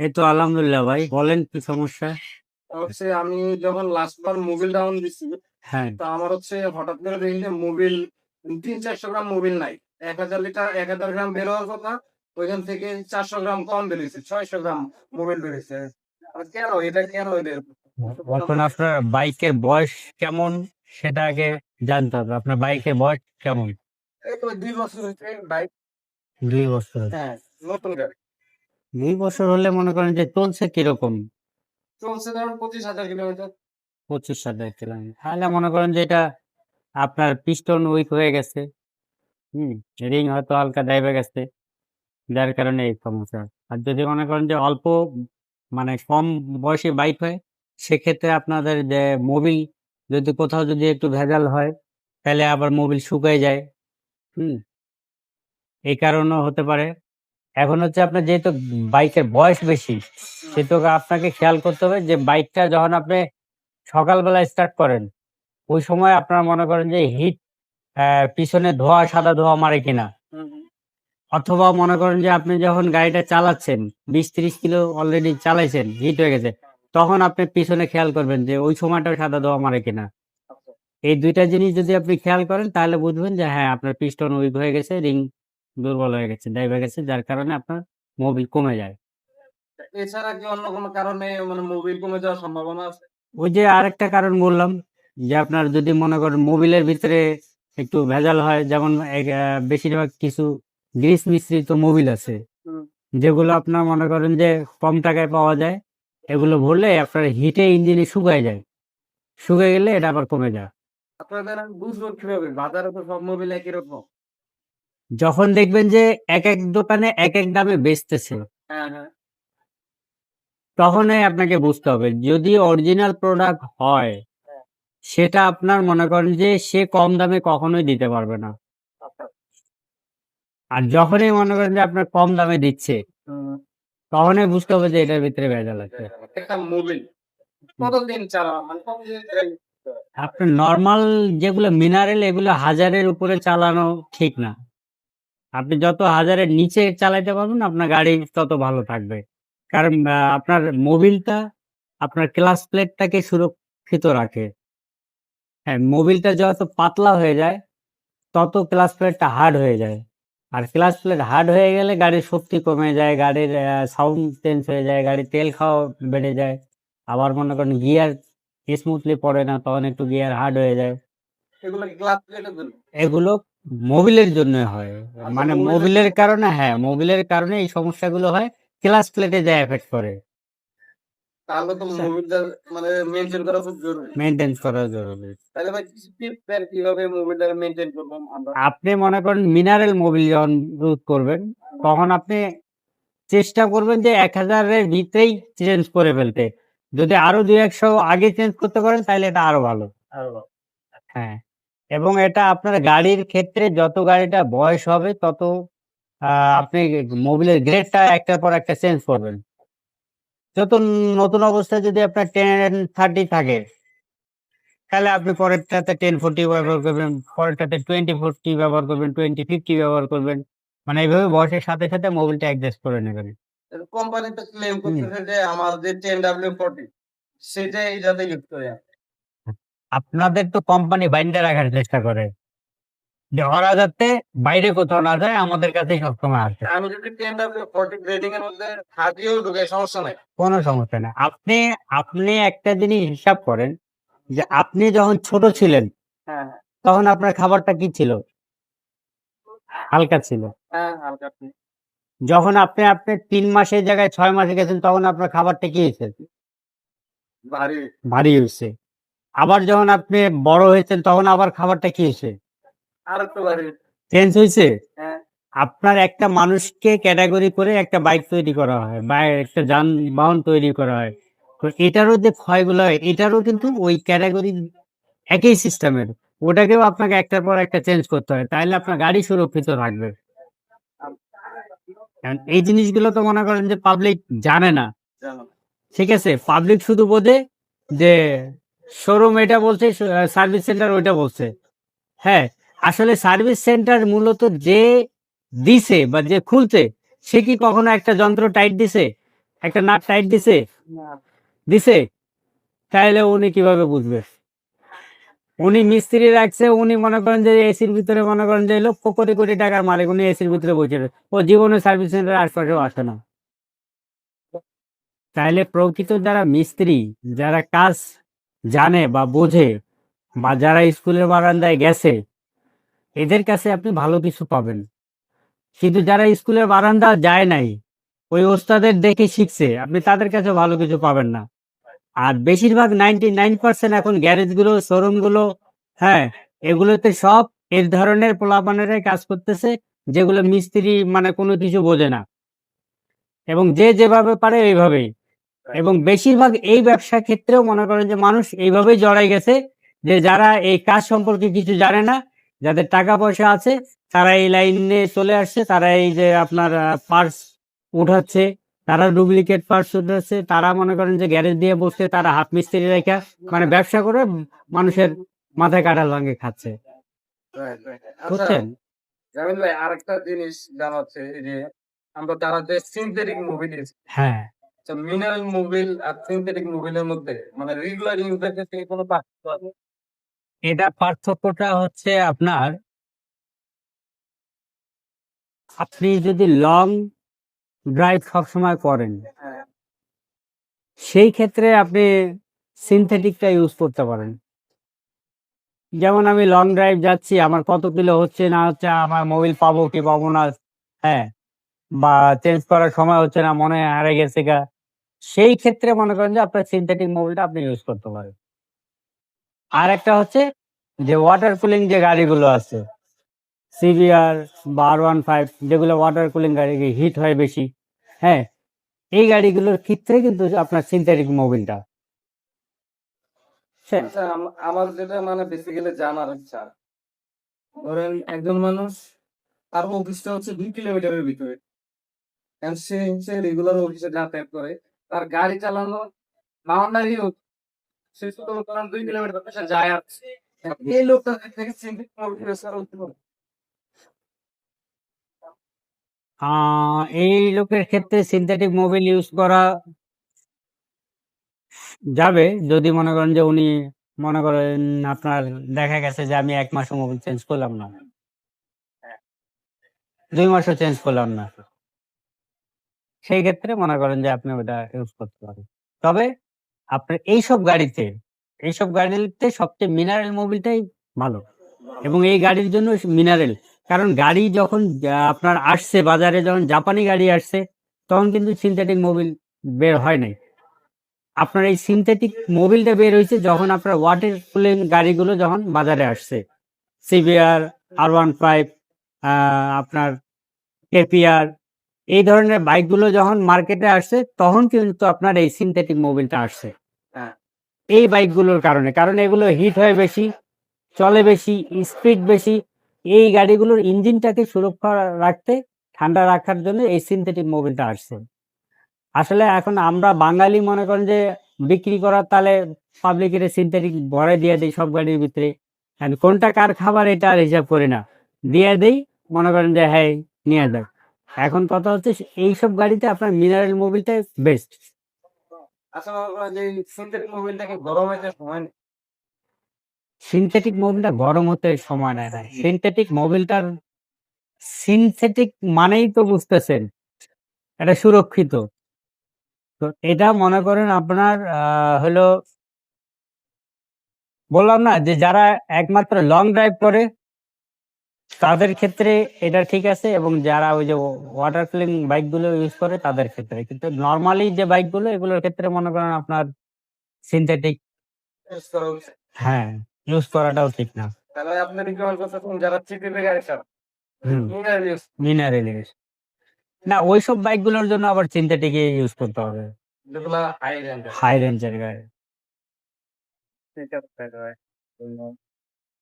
এই তো আলহামদুলিল্লাহ ভাই বলেন কি সমস্যা? হচ্ছে আমি যখন লাস্ট বার মোবিল ডাউন দিছি হ্যাঁ। তা আমার হচ্ছে হঠাৎ করে দেখি যে মোবিল তিন চারশো গ্রাম মোবিল নাই। এক হাজার লিটার এক হাজার গ্রাম বের হওয়ার কথা ওইখান থেকে চারশো গ্রাম কম বেরিয়েছে ছয়শো গ্রাম মোবিল বেরিয়েছে। আর কেন? এটা কেন এদের? এখন আপনার বাইকের বয়স কেমন? সেটা আগে জানতে হবে। আপনার বাইকের বয়স কেমন? এই তো দুই বছর হচ্ছে বাইক দুই বছর। হ্যাঁ নতুন গাড়ি। দুই বছর হলে মনে করেন যে চলছে কীরকম? চলছে ধরুন পঁচিশ হাজার কিলোমিটার। পঁচিশ হাজার কিলোমিটার। তাহলে মনে করেন যে এটা আপনার পিস্টন উইক হয়ে গেছে। হুম রিং হয়তো হালকা ড্রাইভে গেছে। যার কারণে এই সমস্যা। আর যদি মনে করেন যে অল্প মানে কম বয়সে বাইক হয় সেক্ষেত্রে আপনাদের যে মোবিল যদি কোথাও যদি একটু ভেজাল হয় তাহলে আবার মোবিল শুকিয়ে যায়। হুম এই কারণেও হতে পারে। এখন হচ্ছে আপনার যেহেতু বাইকের বয়স বেশি সেহেতু আপনাকে খেয়াল করতে হবে যে বাইকটা যখন আপনি সকালবেলা স্টার্ট করেন ওই সময় আপনারা মনে করেন যে হিট পিছনে ধোয়া সাদা ধোয়া মারে কিনা। অথবা মনে করেন যে আপনি যখন গাড়িটা চালাচ্ছেন বিশ ত্রিশ কিলো অলরেডি চালাইছেন হিট হয়ে গেছে তখন আপনি পিছনে খেয়াল করবেন যে ওই সময়টা সাদা ধোয়া মারে কিনা। এই দুইটা জিনিস যদি আপনি খেয়াল করেন তাহলে বুঝবেন যে হ্যাঁ আপনার পিস্টন উইক হয়ে গেছে রিং দুর্বল হয়ে গেছে ড্রাইভ হয়ে গেছে যার কারণে আপনার মোবিল কমে যায়। এছাড়া কি অন্য কোনো কারণে মানে মোবিল কমে যাওয়ার সম্ভাবনা আছে? ওই যে আরেকটা কারণ বললাম যে আপনার যদি মনে করেন মোবিলের ভিতরে একটু ভেজাল হয় যেমন বেশিরভাগ কিছু গ্রিস মিশ্রিত মোবিল আছে যেগুলো আপনার মনে করেন যে কম টাকায় পাওয়া যায় এগুলো ভরলে আপনার হিটে ইঞ্জিনে শুকায় যায়। শুকিয়ে গেলে এটা আবার কমে যায়। আপনাদের আমি বুঝব কীভাবে বাজারে তো সব মোবিল একই রকম। যখন দেখবেন যে এক এক দোকানে এক এক দামে বেচতেছে হ্যাঁ হ্যাঁ। তখনই আপনাকে বুঝতে হবে যদি অরিজিনাল প্রোডাক্ট হয় সেটা আপনার মনে করেন যে সে কম দামে কখনোই দিতে পারবে না। আচ্ছা। আর যখনই মনে করেন যে আপনার কম দামে দিচ্ছে। তখনই বুঝতে হবে যে এটার ভিতরে ভেজাল আছে। মানে? আপনার নর্মাল যেগুলো মিনারেল এগুলো হাজারের উপরে চালানো ঠিক না। আপনি যত হাজারের নিচে চালাইতে পারবেন আপনার গাড়ি তত ভালো থাকবে। কারণ আপনার মোবিলটা আপনার ক্লাস প্লেটটাকে সুরক্ষিত রাখে। হ্যাঁ মোবিলটা যত পাতলা হয়ে যায় তত ক্লাস প্লেটটা হার্ড হয়ে যায়। আর ক্লাস প্লেট হার্ড হয়ে গেলে গাড়ির শক্তি কমে যায় গাড়ির সাউন্ড চেঞ্জ হয়ে যায় গাড়ির তেল খাওয়া বেড়ে যায়। আবার মনে করেন গিয়ার স্মুথলি পড়ে না তখন একটু গিয়ার হার্ড হয়ে যায়। এগুলো মোবিলের জন্য হয়। মানে মোবিলের- কারণে হ্যাঁ মোবিলের কারণে এই সমস্যাগুলো হয় ক্লাস প্লেটে যা এফেক্ট করে তাহলে তো মোবিলটা মানে মেনটেন করা খুব জরুরি। মেনটেন করা জরুরি। তাহলে ভাই টিপস কীভাবে মোবিলটা মেনটেন করব আমরা? আপনি মনে করেন মিনারেল মোবিল যখন ইউজ করবেন তখন আপনি চেষ্টা করবেন যে এক হাজারের ভিতরেই চেঞ্জ করে ফেলতে। যদি আরও দুই একশো আগে চেঞ্জ করতে পারেন তাহলে এটা আরও ভালো। আরও ভালো। হ্যাঁ। এবং এটা আপনার গাড়ির ক্ষেত্রে যত গাড়িটা বয়স হবে তত আপনি মোবিলের গ্রেডটা একটার পর একটা চেঞ্জ করবেন। যত নতুন অবস্থায় যদি আপনার টেন থার্টি থাকে তাহলে আপনি পরেরটাতে টেন ফোর্টি ব্যবহার করবেন পরেরটাতে টোয়েন্টি ফোর্টি ব্যবহার করবেন টোয়েন্টি ফিফটি ব্যবহার করবেন। মানে এইভাবে বয়সের সাথে সাথে মোবিলটা অ্যাডজাস্ট করে নেবেন। কোম্পানি তো ক্লেম করতেছে যে আমাদের টেন ডাব্লিউ ফোর্টি সেটাই যাতে ইউজ করে আপনাদের তো কোম্পানি বাইন্ডে রাখার চেষ্টা করে। যে ওরা যাতে বাইরে কোথাও না যায় আমাদের কাছেই সবসময় আসে। আমি যদি টেন ডাব্লিউ ফোর্টি এর মধ্যে ঢুকে সমস্যা নাই। কোনো সমস্যা নেই। আপনি আপনি একটা জিনিস হিসাব করেন যে আপনি যখন ছোট ছিলেন হ্যাঁ। তখন আপনার খাবারটা কি ছিল? হালকা ছিল। হ্যাঁ হালকা যখন আপনি আপনি তিন মাসের জায়গায় ছয় মাসে গেছেন তখন আপনার খাবারটা কি হয়েছে? ভারী। ভারী হয়েছে। আবার যখন আপনি বড় হয়েছেন তখন আবার খাবারটা কি হয়েছে? আর একটু চেঞ্জ হয়েছে? হ্যাঁ। আপনার একটা মানুষকে ক্যাটাগরি করে একটা বাইক তৈরি করা হয় বা একটা যানবাহন তৈরি করা হয়। তো এটারও যে ক্ষয়গুলো হয় এটারও কিন্তু ওই ক্যাটাগরি একই সিস্টেমের ওটাকেও আপনাকে একটার পর একটা চেঞ্জ করতে হয়। তাহলে আপনার গাড়ি সুরক্ষিত থাকবে। এই জিনিসগুলো তো মনে করেন যে পাবলিক জানে না। ঠিক আছে পাবলিক শুধু বোঝে যে শোরুম এটা বলছে সার্ভিস সেন্টার ওইটা বলছে। হ্যাঁ আসলে সার্ভিস সেন্টার মূলত যে দিছে বা যে খুলছে সে কি কখনো একটা যন্ত্র টাইট দিছে? একটা নাট টাইট দিছে? দিছে? তাহলে উনি কীভাবে বুঝবে? উনি মিস্ত্রি রাখছে উনি মনে করেন যে এসির ভিতরে মনে করেন যে লক্ষ কোটি কোটি টাকার মালিক উনি এসির ভিতরে বসে ও জীবনে সার্ভিস সেন্টার আশপাশেও আসে না। তাহলে প্রকৃত যারা মিস্ত্রি যারা কাজ জানে বা বোঝে বা যারা স্কুলের বারান্দায় গেছে, এদের কাছে আপনি ভালো কিছু পাবেন। কিন্তু যারা স্কুলের বারান্দা যায় নাই, ওই ওস্তাদের দেখে শিখছে, আপনি তাদের কাছে ভালো কিছু পাবেন না। আর বেশিরভাগ নাইনটি নাইন পার্সেন্ট এখন গ্যারেজগুলো শোরুমগুলো হ্যাঁ এগুলোতে সব এর ধরনের পোলাপানেরাই কাজ করতেছে, যেগুলো মিস্ত্রি মানে কোনো কিছু বোঝে না। এবং যে যেভাবে পারে এইভাবেই এবং বেশিরভাগ এই ব্যবসা ক্ষেত্রেও মনে করেন যে মানুষ এইভাবেই জড়াই গেছে যে যারা এই কাজ সম্পর্কে কিছু জানে না যাদের টাকা পয়সা আছে তারা এই লাইনে চলে আসছে তারা এই যে আপনার পার্স উঠাচ্ছে তারা ডুপ্লিকেট পার্স উঠাচ্ছে তারা মনে করেন যে গ্যারেজ দিয়ে বসছে তারা হাত মিস্ত্রি রেখা মানে ব্যবসা করে মানুষের মাথায় কাটা লাগে খাচ্ছে. আচ্ছা, বুঝছেন? জামিল ভাই আরেকটা জিনিস জানা হচ্ছে এই যে আমরা যারা যে সিনথেটিক মোবিল হ্যাঁ। মিনারেল মোবিল আর সিনথেটিক মোবিলের মধ্যে মানে রেগুলার ইউজের ক্ষেত্রে কোনো পার্থক্য আছে? এটা পার্থক্যটা হচ্ছে আপনার আপনি যদি লং ড্রাইভ সবসময় করেন হ্যাঁ। সেই ক্ষেত্রে আপনি সিনথেটিকটা ইউজ করতে পারেন। যেমন আমি লং ড্রাইভ যাচ্ছি আমার কত কিলো হচ্ছে না হচ্ছে আমার মোবিল পাবো কি পাবো না হ্যাঁ বা চেঞ্জ করার সময় হচ্ছে না মনে হারে গেছে গা সেই ক্ষেত্রে মনে করেন যে আপনার সিনথেটিক মোবিলটা আপনি ইউজ করতে পারেন। আর একটা হচ্ছে যে ওয়াটার কুলিং যে গাড়িগুলো আছে সিভিআর বা আর ওয়ান ফাইভ, যেগুলো ওয়াটার কুলিং গাড়ি হিট হয় বেশি হ্যাঁ এই গাড়িগুলোর ক্ষেত্রে কিন্তু আপনার সিনথেটিক মোবিলটা বুঝছেন? আচ্ছা আম- আমার যেটা মানে বেসিক্যালি জানার ইচ্ছা, ধরেন একজন মানুষ তার অফিসটা হচ্ছে দুই কিলোমিটারের ভিতরে সে রেগুলার অফিসে যাতায়াত করে। তার গাড়ি চালানো সে শুধু দুই কিলোমিটার পেছনে যায় আর এই লোকটা থেকে চিন্তিত এই লোকের ক্ষেত্রে সিনথেটিক মোবিল ইউজ করা যাবে যদি মনে করেন যে উনি মনে করেন আপনার দেখা গেছে যে আমি এক মাসও মোবিল চেঞ্জ করলাম না। দুই মাসও চেঞ্জ করলাম না। সেই ক্ষেত্রে মনে করেন যে আপনি ওটা ইউজ করতে পারেন। তবে আপনার এইসব গাড়িতে এইসব গাড়িতে সবচেয়ে মিনারেল মোবিলটাই ভালো এবং এই গাড়ির জন্য মিনারেল কারণ গাড়ি যখন আপনার আসছে, বাজারে যখন জাপানি গাড়ি আসছে, তখন কিন্তু সিনথেটিক মোবিল বের হয় নাই। আপনার এই সিনথেটিক মোবিলটা বের হয়েছে যখন আপনার ওয়াটার কুলিং গাড়িগুলো যখন বাজারে আসছে। সিবিআর আর ওয়ান ফাইভ আপনার কেপিআর এই ধরনের বাইকগুলো যখন মার্কেটে আসছে তখন কিন্তু আপনার এই সিনথেটিক মোবিলটা আসছে। হ্যাঁ। এই বাইকগুলোর কারণে কারণ এগুলো হিট হয় বেশি চলে বেশি স্পিড বেশি এই গাড়িগুলোর ইঞ্জিনটাকে সুরক্ষা রাখতে ঠান্ডা রাখার জন্য এই সিনথেটিক মোবিলটা আসছে। আসলে এখন আমরা বাঙালি মনে করেন যে বিক্রি করার তালে পাবলিকের সিনথেটিক ভরে দিয়ে দিই সব গাড়ির ভিতরে। কোনটা কার খাবার এটা আর হিসাব করি না। দিয়ে দেই মনে করেন যে হ্যাঁ নিয়ে যাক। এখন কথা হচ্ছে এইসব গাড়িতে আপনার মিনারেল মোবিলটাই বেস্ট সিনথেটিক মোবিলটা গরম হতে সময় নেয় না। সিনথেটিক মোবিলটার সিনথেটিক মানেই তো বুঝতেছেন এটা সুরক্ষিত। তো এটা মনে করেন আপনার আহ, হলো বললাম না যে যারা একমাত্র লং ড্রাইভ করে তাদের ক্ষেত্রে এটা ঠিক আছে এবং যারা ওই যে ওয়াটার কুলিং বাইকগুলো ইউজ করে তাদের ক্ষেত্রে। কিন্তু নর্মালি যে বাইকগুলো এগুলোর ক্ষেত্রে মনে করেন আপনার সিনথেটিক। হ্যাঁ ইউজ করাটাও ঠিক না। তাহলে আপনি রিকমেন্ড করতেছেন যারা চিপিপে গাড়ি চালান মিনারেল ইউজ না ওইসব বাইকগুলোর জন্য আবার সিনথেটিক ইউজ করতে হবে। হাই রেঞ্জ হাই রেঞ্জের গাড়ি।